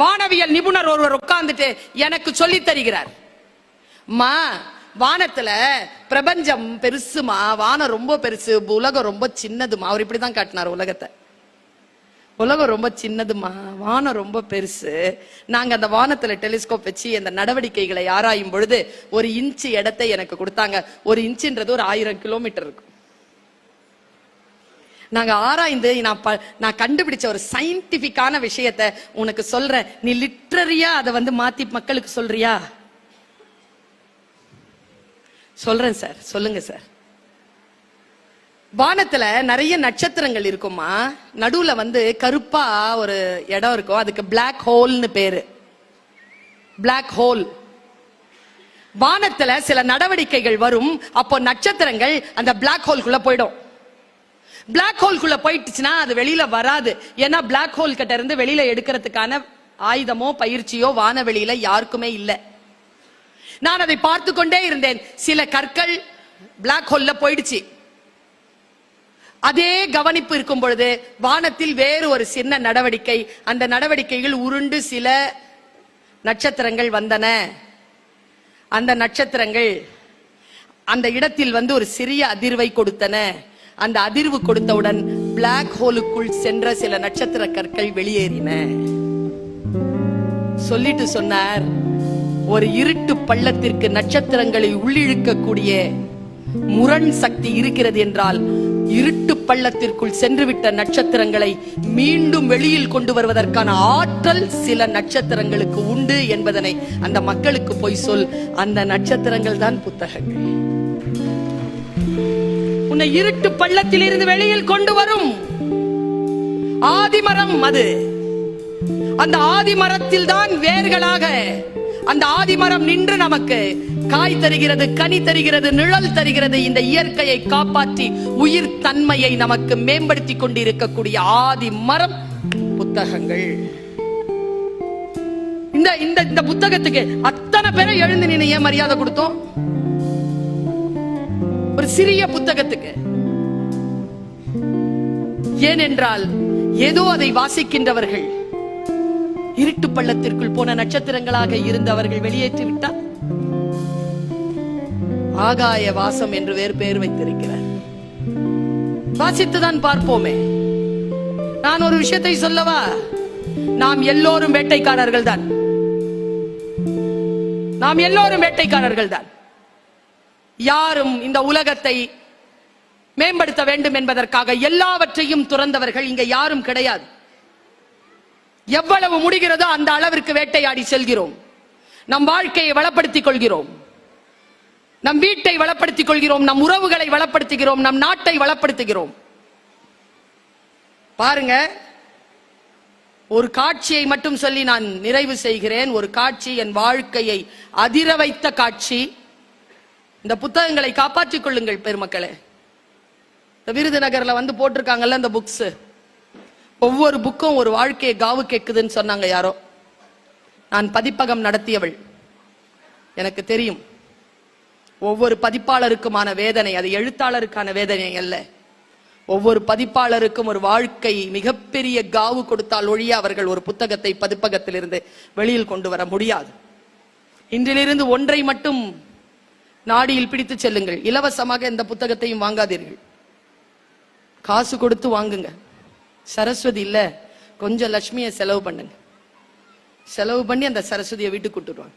வானவியல் நிபுணர் ஒருவர் உட்கார்ந்துட்டு எனக்கு சொல்லித் தருகிறார். மா வானத்துல பிரபஞ்சம் பெருசுமா? வானம் ரொம்ப பெருசு. உலகம் ரொம்ப சின்னதுமா? அவர் இப்படிதான் காட்டினார் உலகத்தை. உலகம் ரொம்ப சின்னதுமா? வானம் ரொம்ப பெருசு. நாங்க அந்த வானத்துல டெலிஸ்கோப் வச்சு அந்த நடவடிக்கைகளை ஆராயும் பொழுது ஒரு இன்ச்சு இடத்தை எனக்கு கொடுத்தாங்க. ஒரு இன்ச்சுன்றது ஒரு ஆயிரம் கிலோமீட்டர் இருக்கும். நாங்க ஆராய்ந்து நான் ப- நான் கண்டுபிடிச்ச ஒரு சயின்டிபிக்கான விஷயத்த உனக்கு சொல்றேன். நீ லிட்ரரியா அதை வந்து மாத்தி மக்களுக்கு சொல்றியா? சொல்றேன் சார் சொல்லுங்க சார் வானத்துல நிறைய நட்சத்திரங்கள் இருக்குமா நடுவுல வந்து கருப்பா ஒரு இடம் இருக்கும். அதுக்கு பிளாக் ஹோல்னு பேரு. பிளாக் ஹோல் வானத்துல சில நடவடிக்கைகள் வரும். அப்போ நட்சத்திரங்கள் அந்த பிளாக் ஹோல்குள்ள போயிடும். பிளாக் ஹோல்குள்ள போயிட்டுச்சுன்னா அது வெளியில வராது. ஏன்னா பிளாக் ஹோல் கிட்ட இருந்து வெளியில எடுக்கிறதுக்கான ஆயுதமோ பயிற்சியோ வானவெளியில யாருக்குமே இல்லை. நான் அதை பார்த்து கொண்டே இருந்தேன். சில கற்கள் பிளாக் ஹோல்ல போயிடுச்சு. அதே கவனிப்பு இருக்கும் பொழுது வானத்தில் வேறு ஒரு சின்ன நடவடிக்கை. அந்த நடவடிக்கையில் உருண்டு சில நட்சத்திரங்கள் வந்தன. அந்த நட்சத்திரங்கள் அந்த இடத்தில் வந்து ஒரு சிறிய அதிர்வை கொடுத்தன. அந்த அதிர்வு கொடுத்தவுடன் பிளாக் ஹோலுக்குள் சென்ற சில நட்சத்திர கற்கள் வெளியேறின. சொல்லிட்டு சொன்னார் ஒரு இருட்டு பள்ளத்திற்கு நட்சத்திரங்களை உள்ளிழுக்கக்கூடிய முரண் சக்தி இருக்கிறது என்றால் இருட்டு பள்ளத்திற்குள் சென்றுவிட்ட நட்சத்திரங்களை மீண்டும் வெளியில் கொண்டு வருவதற்கான ஆற்றல் சில நட்சத்திரங்களுக்கு உண்டு என்பதனை அந்த மக்களுக்கு போய் சொல். அந்த நட்சத்திரங்கள் தான் புத்தகங்கள். உன்னை இருட்டு பள்ளத்தில் இருந்து வெளியில் கொண்டு வரும். ஆதிமரம் அது. அந்த ஆதிமரத்தில் தான் வேர்களாக. அந்த ஆதிமரம் நின்று நமக்கு காய் தருகிறது கனி தருகிறது நிழல் தருகிறது. இந்த இயற்கையை காப்பாற்றி உயிர் தன்மையை நமக்கு மேம்படுத்தி கொண்டிருக்கக்கூடிய ஆதி மரம் புத்தகங்கள். இந்த இந்த இந்த புத்தகத்துக்கு அத்தனை பேரை எழுந்து நின்று ஏன் மரியாதை கொடுத்தோம்? சிறிய புத்தகத்துக்கு. ஏனென்றால் ஏதோ அதை வாசிக்கின்றவர்கள் இருட்டு பள்ளத்திற்குள் போன நட்சத்திரங்களாக இருந்தவர்கள் வெளியேற்றி விட்டார் ஆகாய வாசம் என்று வேறு பெயர் வைத்திருக்கிறார். வாசித்துதான் பார்ப்போமே. நான் ஒரு விஷயத்தை சொல்லவா? நாம் எல்லோரும் வேட்டைக்காரர்கள் தான் நாம் எல்லோரும் வேட்டைக்காரர்கள் தான் யாரும் இந்த உலகத்தை மேம்படுத்த வேண்டும் என்பதற்காக எல்லாவற்றையும் துறந்தவர்கள் இங்க யாரும் கிடையாது. எவ்வளவு முடிகிறதோ அந்த அளவிற்கு வேட்டையாடி செல்கிறோம். நம் வாழ்க்கையை வளப்படுத்திக் கொள்கிறோம். நம் வீட்டை வளப்படுத்திக் கொள்கிறோம். நம் உறவுகளை வளப்படுத்துகிறோம். நம் நாட்டை வளப்படுத்துகிறோம். பாருங்க ஒரு காட்சியை மட்டும் சொல்லி நான் நிறைவு செய்கிறேன். ஒரு காட்சி என் வாழ்க்கையை அதிர வைத்த காட்சி. இந்த புத்தகங்களை காப்பாற்றிக் கொள்ளுங்கள் பெருமக்களே. இந்த விருதுநகர்ல வந்து போட்டிருக்காங்கல்ல இந்த புக்ஸ் ஒவ்வொரு புக்கும் ஒரு வாழ்க்கையை காவு கேட்குதுன்னு சொன்னாங்க யாரோ. நான் பதிப்பகம் நடத்தியவள். எனக்கு தெரியும். ஒவ்வொரு பதிப்பாளருக்குமான வேதனை அது எழுத்தாளருக்கான வேதனை அல்ல. ஒவ்வொரு பதிப்பாளருக்கும் ஒரு வாழ்க்கை மிகப்பெரிய காவு கொடுத்தால் ஒழிய அவர்கள் ஒரு புத்தகத்தை பதிப்பகத்திலிருந்து வெளியில் கொண்டு வர முடியாது. இன்றிலிருந்து ஒன்றை மட்டும் நாடியில் பிடித்து செல்லுங்கள். இலவசமாக எந்த புத்தகத்தையும் வாங்காதீர்கள். காசு கொடுத்து வாங்குங்க. சரஸ்வதி இல்ல. கொஞ்சம் லட்சுமியை செலவு பண்ணுங்க. செலவு பண்ணி அந்த சரஸ்வதியை வீட்டுக்கு கூட்டுருவாங்க